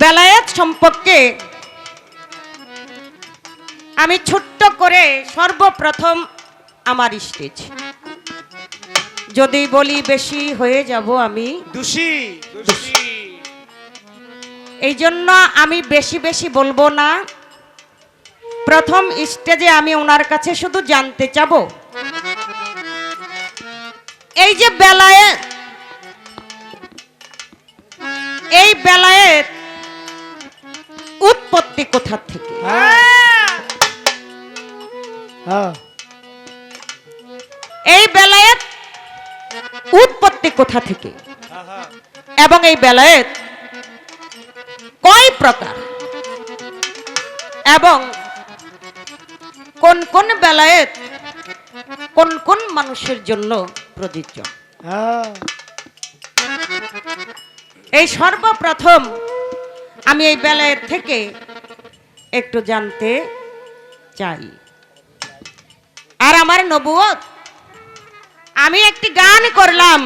বেলায়েত সম্পর্কে আমি ছোট্ট করে সর্বপ্রথম আমার স্টেজ। যদি বলি বেশি হয়ে যাব আমি দোষী দোষী। এই জন্য আমি বেশি বেশি বলব না। প্রথম স্টেজে আমি ওনার কাছে শুধু জানতে চাবো। এই যে বেলায়েত এই বেলায়েত কোথা থেকে। হ্যাঁ। এই বেলায়েত উৎপত্তি কোথা থেকে? এবং এই বেলায়েত কয় প্রকার? এবং কোন কোন বেলায়েত কোন কোন মানুষের জন্য প্রযোজ্য? হ্যাঁ। এই সর্বপ্রথম আমি এই বেলায়েত থেকে একটু জানতে চাই। আর আমার নবুয়ত আমি একটি গান করলাম।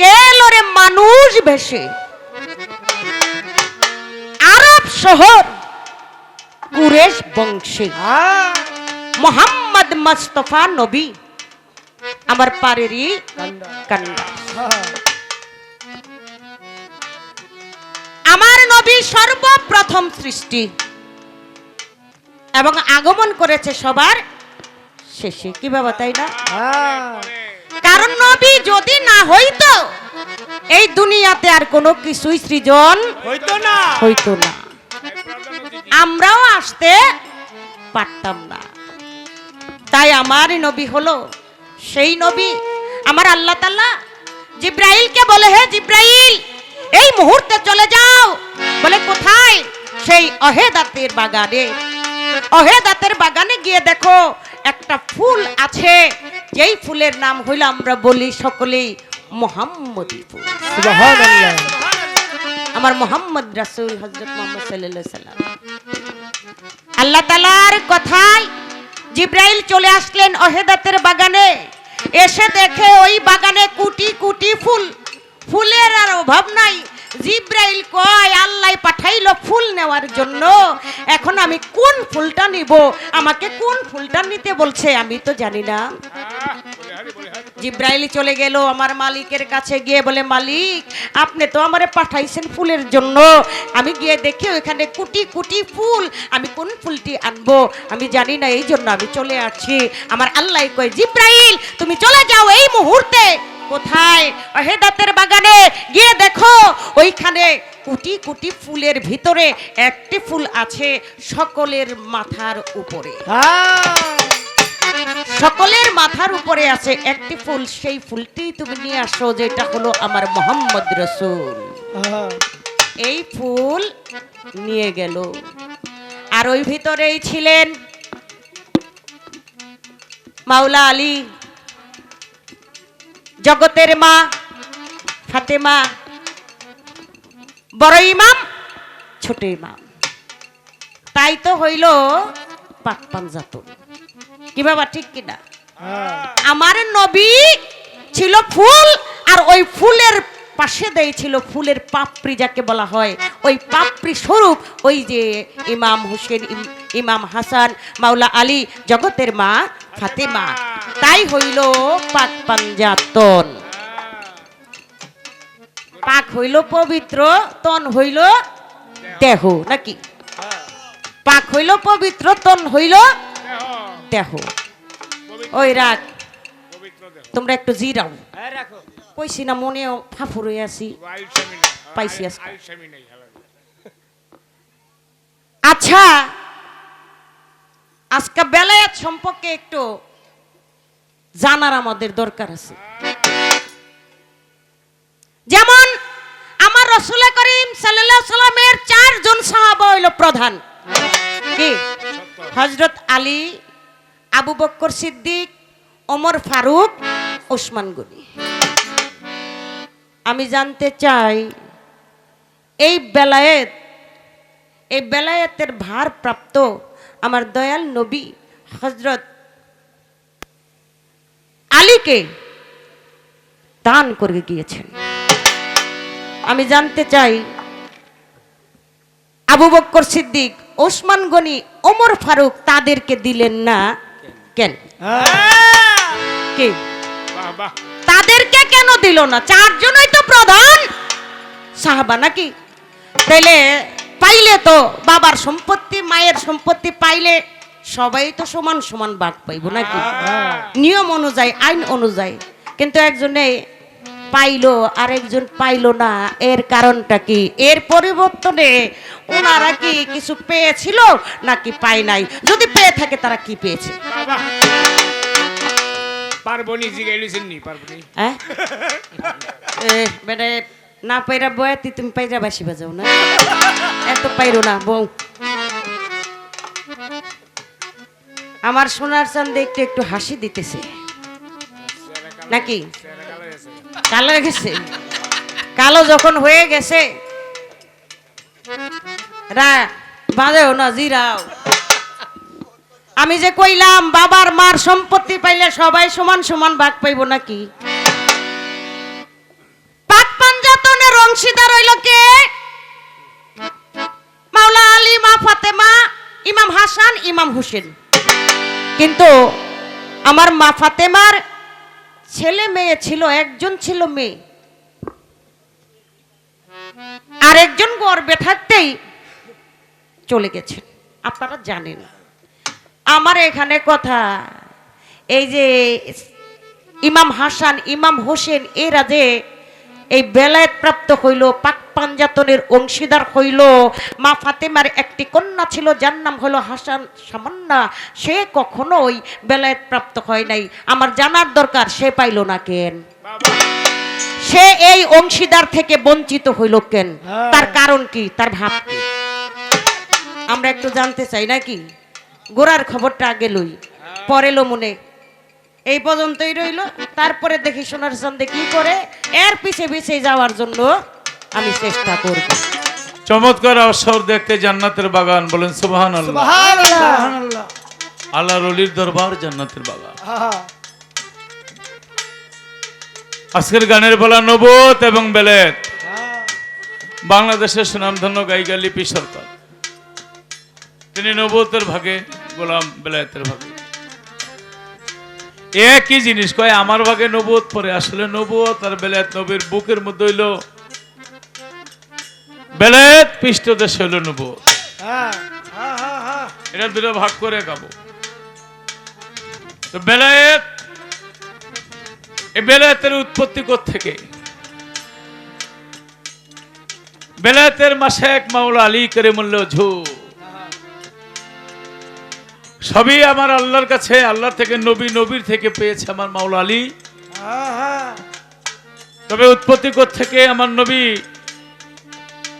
কে লরে মানুষ ভেসে আরব শহর কুরেশ বংশে। মোহাম্মদ মুস্তফা নবী আমার পারেরই কান্ডা নবী সর্বপ্রথম সৃষ্টি। এবং আগমন করেছে সবার শেষে। কি বাবা তাই না? হ্যাঁ। কারণ নবী যদি না হইতো এই দুনিয়াতে আর কোনো কিছুই সৃজন হইতো না। হইতো না। আমরাও আসতে পারতাম না। তাই আমার নবী হলো সেই নবী। আমার আল্লাহ তাল্লাহ জিব্রাইলকে বলে হে জিব্রাইল! এই মুহূর্তে চলে যাও। বলে কোথায়? সেই অহেদাতের বাগানে। অহেদাতের বাগানে গিয়ে দেখো একটা ফুল আছে। যেই ফুলের নাম হইল আমরা বলি সকলেই মোহাম্মদী ফুল। আমার মোহাম্মদ রাসূল হযরত মুহাম্মদ সাল্লাম। আল্লাহ তালার কথায় জিব্রাইল চলে আসলেন অহেদাতের বাগানে। এসে দেখে ওই বাগানে কুটি কুটি ফুল ফুলের আর অভাব নাই। জিব্রাইল কয়, আল্লাহ পাঠাইলো ফুল নেওয়ার জন্য। এখন আমি কোন ফুলটা নিব? আমাকে কোন ফুলটা নিতে বলছে আমি তো জানি না। জিব্রাইল চলে গেল আমার মালিকের কাছে, গিয়ে বলে, মালিক, আপনি তো আমারে পাঠাইছেন ফুলের জন্য। আমি গিয়ে দেখি ওখানে কুটি কুটি ফুল। আমি কোন ফুলটি আনব? আমি জানি না এই জন্য আমি চলে আসছি। আমার আল্লাহ কয়, জিব্রাইল, তুমি চলে যাও এই মুহূর্তে। কোথায়? হেদাতের বাগানে। গিয়ে দেখো ওইখানে কুটি কুটি ফুলের ভিতরে একটি ফুল আছে সকলের মাথার উপরে। হ্যাঁ। সকলের মাথার উপরে আছে একটি ফুল। সেই ফুলটি তুমি নিয়ে আসো যেটা হলো আমার মোহাম্মদ রসুল। হ্যাঁ। এই ফুল নিয়ে গেল। আর ওই ভিতরেই ছিলেন মাওলা আলী। জগতের মা, ফাতেমা, বড় ইমাম, ছোট ইমাম। তাই তো হইল পাক পাঞ্জাতন কি বাবা, ঠিক কিনা আমার নবী ছিল ফুল, আর ওই ফুলের পাশে ছিল ফুলের পাপড়ি, যাকে বলা হয় ওই পাপড়ি স্বরূপ। ওই যে ইমাম হোসেন, ইম- ইমাম হাসান, মাওলা আলী, জগতের মা ফাতেমা। তাই হইল পাক পাঞ্জাতন। পাক হইল পবিত্র, তন হইল দেহ, নাকি? পাক হইল পবিত্র, তন হইল দেহ। ওই রাখ, তোমরা একটু জিরাও। কইছি না, মনেও ফাফুর হয়ে আছি। পাইছি আচ্ছা আজকে বেলায়াত সম্পর্কে একটু জানার আমাদের দরকার আছে। যেমন আমার রসুল করিম সাল্লাল্লাহু সাল্লামের চারজন সাহাবা হইল প্রধান। হজরত আলী, আবু বক্কর সিদ্দিক, ওমর ফারুক, ওসমান গনি। আমি জানতে চাই, এই বেলায়েত, এই বেলায়েতের ভারপ্রাপ্ত আমার দয়াল নবী হজরত আলীকে দান করে গিয়েছেন। আমি জানতে চাই আবু বক্কর সিদ্দিক ওসমান গনি ওমর ফারুক তাদেরকে দিলেন না কেন? হ্যাঁ! কে? তাদেরকে কেন দিল না? চারজনই তো প্রধান সাহাবা নাকি? তাইলে পাইলে তো বাবার সম্পত্তি মায়ের সম্পত্তি পাইলে সবাই তো সমান সমান বাদ পাইব নাকি? নিয়ম অনুযায়ী আইন অনুযায়ী। কিন্তু একজনে পাইলো আরেকজন পাইলো না। এর কারণটা কি? এর পরিবর্তনে ওনারা কি কিছু পেয়েছিল নাকি পায় নাই? যদি পেয়ে থাকে তারা কি পেয়েছে? বাবা পার্বণী জিগাইলিছেন নি পার্বণী হ্যাঁ? না পাইরা বয়াতি তুমি পাইরা বাসি বাজাও না। এত পাইরো না বউ। আমার সোনার চান দেখতে একটু হাসি দিতেছে। নাকি? কালো গেছে কালো যখন হয়ে গেছে বাজেও না, জিরাও। আমি যে কইলাম, বাবার মার সম্পত্তি পাইলে সবাই সমান সমান ভাগ পাইব নাকি? অংশীদার হইল কে? মাওলা আলী, মা ফাতেমা, ইমাম হাসান, ইমাম হোসেন। কিন্তু আমার মা ফাতেমার ছেলে মেয়ে ছিল, একজন ছিল মেয়ে। আর একজন গর্বে থাকতেই চলে গেছেন আপনারা জানেন। আমার এখানে কথা, এই যে ইমাম হাসান, ইমাম হোসেন, এরা যে এই বেলায়েত প্রাপ্ত হইল পাক পাঞ্জাতনের অংশীদার হইল। মা ফাতেমার একটি কন্যা ছিল যার নাম হলো হাসান সামান্না। সে কখনোই বেলায়েত প্রাপ্ত হয় নাই। আমার জানার দরকার সে পাইল না কেন? সে এই অংশীদার থেকে বঞ্চিত হইল কেন? হ্যাঁ। তার কারণ কি? তার ভাব কি? আমরা একটু জানতে চাই নাকি? গোড়ার খবরটা আগে লই। পরে লো মনে। এই পর্যন্তই রইল। তারপরে দেখি সোনার চন্দে কি করে এর পিছে পিছে যাওয়ার জন্য আমি চেষ্টা করব। চমৎকার অবসর দেখতে জান্নাতের বাগান বলেন সুবাহান আল্লাহ সুবহানাল্লাহ। সুবহানাল্লাহ। আল্লাহ রলির দরবার জান্নাতের বাগান। আজকের গানের বলা নবত এবং বেলেত। বাংলাদেশের সুনামধন্য গায়িকা লিপি সরকার। তিনি নবতের ভাগে গোলাম বেলায়েতের ভাগে। একই জিনিস কয় আমার ভাগে নবত পরে আসলে নবত আর বেলায়েত নবীর বুকের মধ্যে হইল বেলায়েত পৃষ্ঠদেশ হইল নবত এটা দুটো ভাগ করে গাবো। তো বেলায়েত এই বেলায়েতের উৎপত্তি থেকে বেলায়েতের মাসে এক মাওলা আলী করে মূল্য ঝু সবই আমার আল্লাহর কাছে আল্লাহ থেকে নবী, নবীর থেকে পেয়েছে আমার মাওলা আলী। তবে উৎপত্তি থেকে আমার নবী?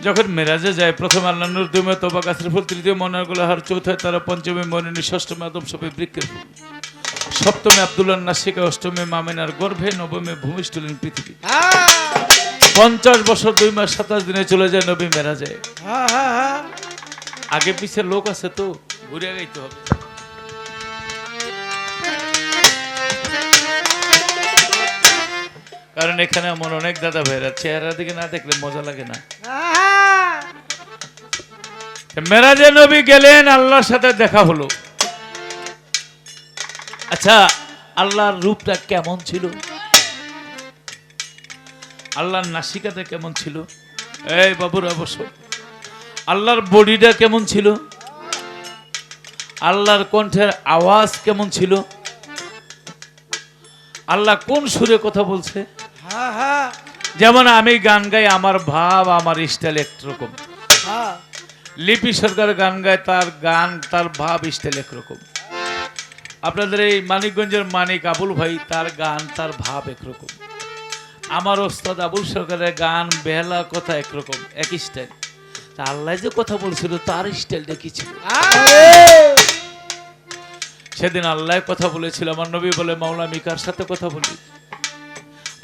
যখন মেরাজে যায়, প্রথম আল্লাহ দুমে তোবা গাছের ফুল, তৃতীয় মনার গোলাহার, চৌথায় তারা, পঞ্চমী মনিনী ষষ্ঠমে আদম, সবে বৃক্ষের ফুল। সপ্তমে আব্দুল্লাহ নাসিকা, অষ্টমে মামিনার গর্ভে, নবমে ভূমিষ্ঠলীন পৃথিবী। পঞ্চাশ বছর, দুই মাস, সাতাশ দিনে চলে যায় নবী মেরাজে। আগে পিছে লোক আছে তো, ঘুরে গাইতে হবে। কারণ এখানে আমার অনেক দাদা ভাইরা চেহারা দিকে না দেখলে মজা লাগে না। মেরাজে নবী গেলেন, আল্লাহর সাথে দেখা হলো। আচ্ছা আল্লাহর রূপটা কেমন ছিল? আল্লাহর নাসিকাটা কেমন ছিল? এই বাবুর অবশ্য আল্লাহর বডিটা কেমন ছিল? আল্লাহর কণ্ঠের আওয়াজ কেমন ছিল? আল্লাহ কোন সুরে কথা বলছে? যেমন আমি গান গাই আমার ভাব আমার স্টাইল একরকম। হ্যাঁ। লিপি সরকার গান গায় তার গান তার ভাব স্টাইল একরকম। আপনাদের এই মানিকগঞ্জের মানিক আবুল ভাই তার গান তার ভাব একরকম। আমার ওস্তাদ আবুল সরকারের গান বেহালা কথা একরকম একই স্টাইল তা আল্লাহ যে কথা বলছিল তার স্টাইলটা কি ছিল। সেদিন আল্লাহ কথা বলেছিল আমার নবী বলে মাওলা আমি কার সাথে কথা বলি।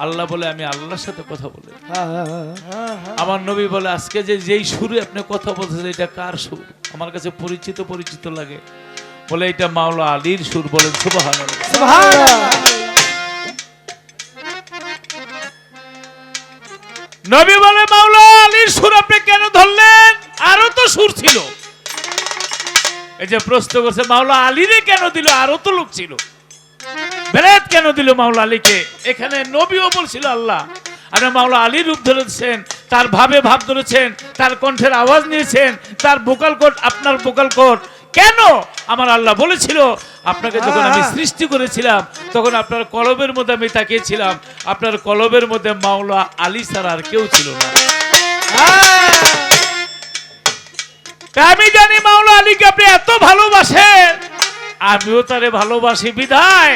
আল্লাহ বলে আমি আল্লাহর সাথে কথা বলি। হ্যাঁ হ্যাঁ হ্যাঁ। আমার নবী বলে আজকে যে যেই সুরে আপনি কথা বলছেন এটা কার সুর? আমার কাছে পরিচিত পরিচিত লাগে। বলে এটা মাওলা আলীর সুর। বলেন সুবাহান নবী বলে মাওলা আলীর সুর আপনি কেন ধরলেন? আরও তো সুর ছিল। এই যে প্রশ্ন করছে মাওলা আলীরে কেন দিল? আরও তো লোক ছিল। বেলায়েত কেন দিল মাওলা আলীকে? এখানে নবীও বলছিল আল্লাহ। আর মাওলা আলী রূপ ধরেছেন তার ভাবে ভাব ধরেছেন তার কণ্ঠের আওয়াজ নিয়েছেন তার ভোকাল কোট আপনার ভোকাল কোট কেন? আমার আল্লাহ বলেছিল আপনাকে যখন আমি সৃষ্টি করেছিলাম তখন আপনার কলবের মধ্যে আমি তাকিয়েছিলাম আপনার কলবের মধ্যে মাওলা আলী ছাড়া আর কেউ ছিল না। আমি জানি মাওলা আলীকে আপনি এত ভালোবাসেন আমিও তারে ভালোবাসি বিধায়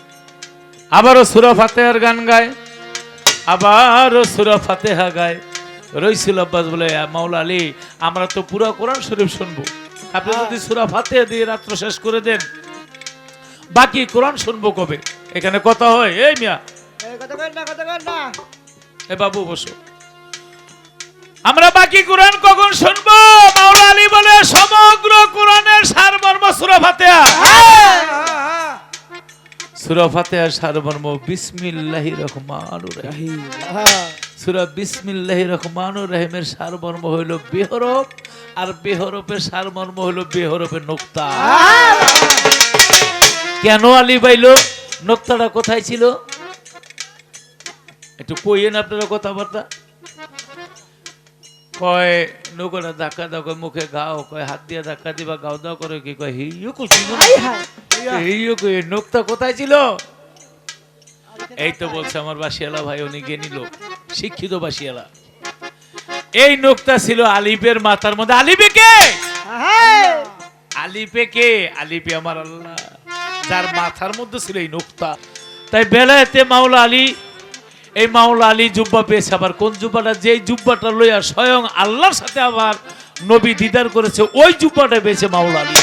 আবারও সূরা ফাতিহার গান গায় আবারও সূরা ফাতিহা গায়। রইসুল আব্বাস বলে "আ, মাওলা আলী আমরা তো পুরো কোরআন শরীফ শুনব। আপনি যদি সূরা ফাতিহা দিয়ে রাত্র শেষ করে দেন বাকি কোরআন শুনব কবে? এখানে কথা হয় এই মিয়া। এ বাবু বসো। আমরা বাকি কোরআন কখন শুনব? মাওলা আলী বলে সমগ্র কোরআনের সারমর্ম সূরা ফাতিহা। হ্যাঁ হ্যাঁ। সূরা ফাতিহার সারমর্ম বিসমিল্লাহির রহমানির রহিম। হ্যাঁ সুরা বিসমিল্লাহির রহমানুর রহিমের সারমর্ম হইল বেহরফ আর বেহরফের সারমর্ম হইল বেহরফের নোক্তা। কেন আলী বাইল? নোক্তাটা কোথায় ছিল? একটু কইয়েন আপনারা কথাবার্তা। কয় নৌকাটা ধাক্কা দাও কয় মুখে গাও কয় হাত দিয়ে ধাক্কা দিবা গাও দাও করে কি কয় হিও কুচি হিও কই নোক্তা কোথায় ছিল? এই তো বলছে আমার বাসিয়ালা ভাই উনি জ্ঞানী লোক শিক্ষিত বাসিয়ালা। এই নোকটা ছিল আলিপের মাথার মধ্যে। আলিপে কে? হ্যাঁ আলিপে কে? আলিপে আমার আল্লাহ। যার মাথার মধ্যে ছিল এই নোকটা। তাই বেলায়েতে মাওলা আলী এই মাওলা আলী জুব্বা পেয়েছে আবার। কোন জুব্বাটা? যেই জুব্বাটা লইয়া স্বয়ং আল্লাহর সাথে আবার নবী দিদার করেছে ওই জুব্বাটা পেয়েছে মাওলা আলী।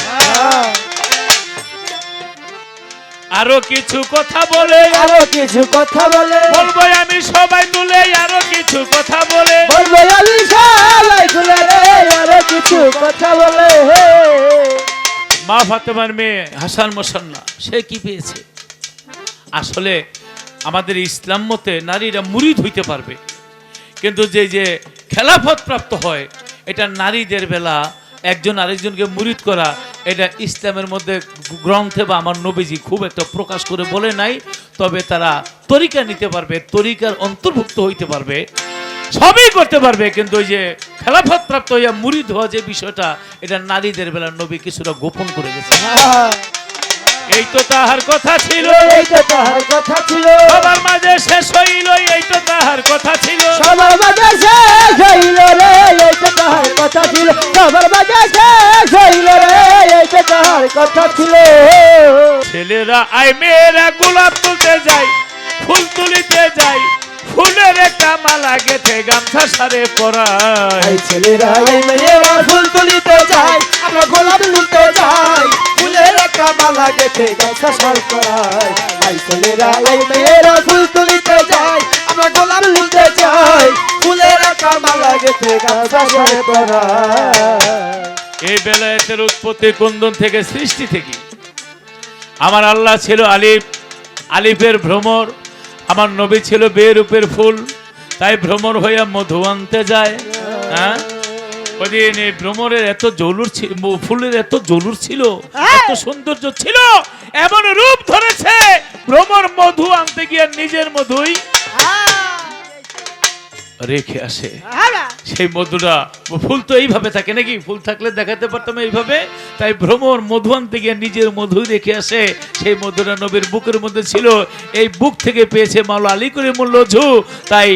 আরও কিছু কথা বলে। আরও কিছু কথা বলে। বলব আমি সবাই তুলে আরও কিছু কথা বলে। বলব আলি সালাই খুলে রে আরও কিছু কথা বলে। মা ফাতেমার মেয়ে হাসান মোসান্না সে কি পেয়েছে? আসলে আমাদের ইসলাম মতে নারীরা মুরিদ হইতে পারবে। কিন্তু যে যে খেলাফত প্রাপ্ত হয়, এটা নারীদের বেলা একজন আরেকজনকে মুরিদ করা, এটা ইসলামের মধ্যে গ্রন্থে বা আমার নবীজি খুব একটা প্রকাশ করে বলে নাই, তবে তারা তরিকা নিতে পারবে, তরিকার অন্তর্ভুক্ত হইতে পারবে, সবই করতে পারবে, কিন্তু ওই যে খেলাফত প্রাপ্ত হইয়া মুরিদ হওয়া যে বিষয়টা, এটা নারীদের বেলা নবী কিছুটা গোপন করে গেছে। হ্যাঁ। এই তো তাহার কথা ছিল। এই তো তাহার কথা ছিল। সবার মাঝে শেষ হইল এই তো তাহার কথা ছিল। সবার বাজে শেষ হইল রে এই তো তাহার কথা ছিল। সবার বাজে শেষ হইল রে এই তো তাহার কথা ছিল। ছেলেরা আই মেয়েরা গোলাপ তুলতে যায় ফুল তুলিতে যায় ফুলের একটা মালা গেথে গামছা সারে পরায়। এই ছেলেরা এই মেয়েরা ফুল তুলিতে যায় আমরা গোলাপ তুলতে যাই ফুলের করাই এই মেয়েরা উৎপত্তি কুন্দন থেকে সৃষ্টি থেকে আমার আল্লাহ ছিল আলিফ। আলিফের ভ্রমর, আমার নবী ছিল বেরূপের ফুল। তাই ভ্রমর হইয়া মধু আনতে যায় হ্যাঁ? ওদিন এই ভ্রমরের এত জলুর ছিল ফুলের এত জলুর ছিল এত সৌন্দর্য ছিল এমন রূপ ধরেছে ভ্রমর মধু আনতে গিয়ে নিজের মধুই রেখে আসে। সেই মধুটা ফুল তো এইভাবে থাকে নাকি? ফুল থাকলে দেখাতে পারতাম এইভাবে। তাই ভ্রমর মধু আনতে গিয়ে নিজের মধু রেখে আসে। সেই মধুরা নবীর বুকের মধ্যে ছিল। এই বুক থেকে পেয়েছে মাওলা আলী করে মূল্য ঝু। তাই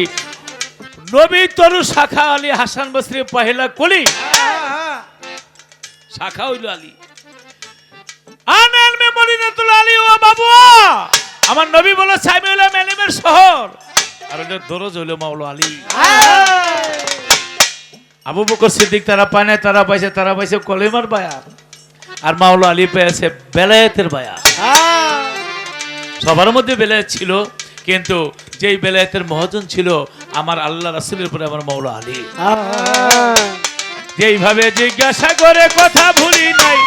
নবী তরু শাখা আলী হাসান বসরি পহেলা কলি। শাখা হইল আলী। আনাল মেমোরি নতুল আলী ও বাবু আমার নবী বলে সাইমুল মেলিমের শহর। আর ওটা দরজ হইল মাওলা আলী। আবু বকর সিদ্দিক তারা পায় না তারা পাইছে তারা পাইছে কলেমার বায়া আর মাওলা আলী পেয়েছে বেলায়েতের বায়া হ্যাঁ। সবার মধ্যে বেলায়েত ছিল কিন্তু যেই বেলায়েতের মহাজন ছিল আমার আল্লাহ রাসুলের পরে আমার মাওলা আলী। যেইভাবে জিজ্ঞাসা করে কথা ভুলি নাই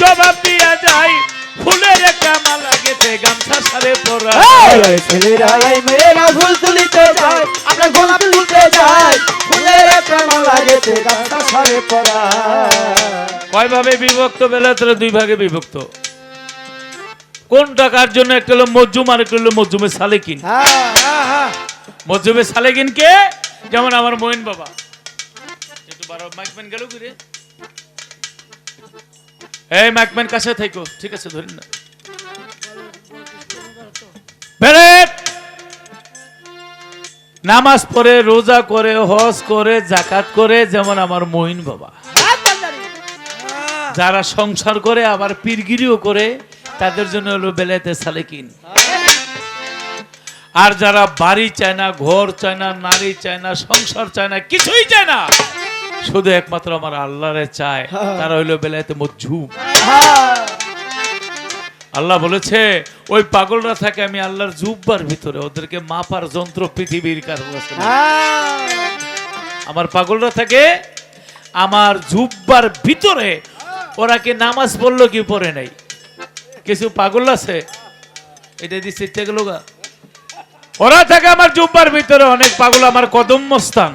জবাব দিয়া যায় ফুলের একটা মালা গেতে গামছা সারে পরা এই! ছেলেরা মেয়েরা ফুল তুলিতে যায় আমরা গোলাপ তুলতে যাই ফুলের একটা মালা গেতে গাছটা সারে পড়া কয় ভাবে বিভক্ত বেলায়েতের দুই ভাগে বিভক্ত? কোন টাকার জন্য? একটা হলো মজ্জুম আর একটা হলো মজ্জুমে সালেকিন। হ্যাঁ হ্যাঁ হ্যাঁ। মজ্জুমে সালেকিন কে? যেমন আমার মইন বাবা। মাইকম্যান গেল কি এই মাইকম্যান কাছে থাইকো ঠিক আছে ধরেন না। নামাজ পড়ে রোজা করে হজ করে জাকাত করে যেমন আমার মহিন বাবা। যারা সংসার করে আবার পীরগিরিও করে তাদের জন্য হলো বেলায়েতে সালেকিন। আর যারা বাড়ি চায় না, ঘর চায় না, নারী চায় না, সংসার চায় না, কিছুই চায় না, শুধু একমাত্র আমার আল্লাহরে চায়, তারা হইল বেলায়েতে মজ্জুম আল্লাহ বলেছে, ওই পাগলরা থাকে, আমি আল্লাহর জুব্বার ভিতরে, ওদেরকে মাপার যন্ত্র পৃথিবীর কাছে আমার পাগলরা থাকে, আমার জুব্বার ভিতরে, ওরা কি নামাজ পড়ল কি পড়ে নাই? কিছু পাগল আছে? এটা দিচ্ছে ইচ্ছা গেল গা ওরা থাকে আমার জুব্বার ভিতরে অনেক পাগল আমার কদম্য স্থান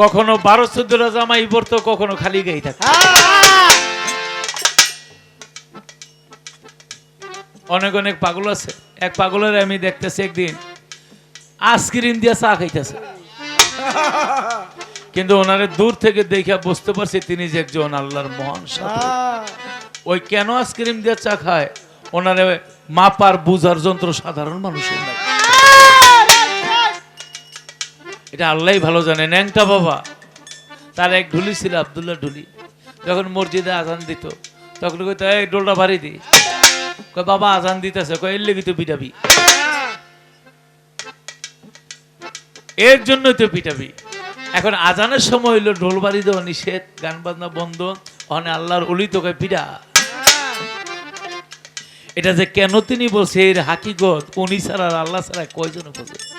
কখনো বারো চোদ্দ জামাই পড়তো কখনো খালি গাই থাকে। অনেক অনেক পাগল আছে। এক পাগলের আমি দেখতেছি একদিন আইসক্রিম দিয়া চা খাইতেছে। কিন্তু ওনারে দূর থেকে দেখে বুঝতে পারছি তিনি যে একজন আল্লাহর মহান সাধু ওই কেন আইসক্রিম দিয়ে চা খায়? ওনারে মাপার বুঝার যন্ত্র সাধারণ মানুষের নাই। এটা আল্লাহ ভালো জানে। ন্যাংটা বাবা, তার এক ঢুলি ছিল আবদুল্লাহ ঢুলি। যখন মসজিদে আজান দিত, তখন কইতো, এই ডোলটা বাড়ি দি। কয় বাবা আজান দিতেছে। কয় এর লেগে তো পিটাবি। এর জন্যই তো পিটাবি। এখন আজানের সময় হইল ঢোল বাড়ি দেওয়া নিষেধ গান বাজনা বন্ধ। অনে আল্লাহর অলি তোকে পিটা। এটা যে কেন তিনি বলছে? এর হাকিগত উনি ছাড়া আল্লাহ ছাড়া কয়জন বোঝে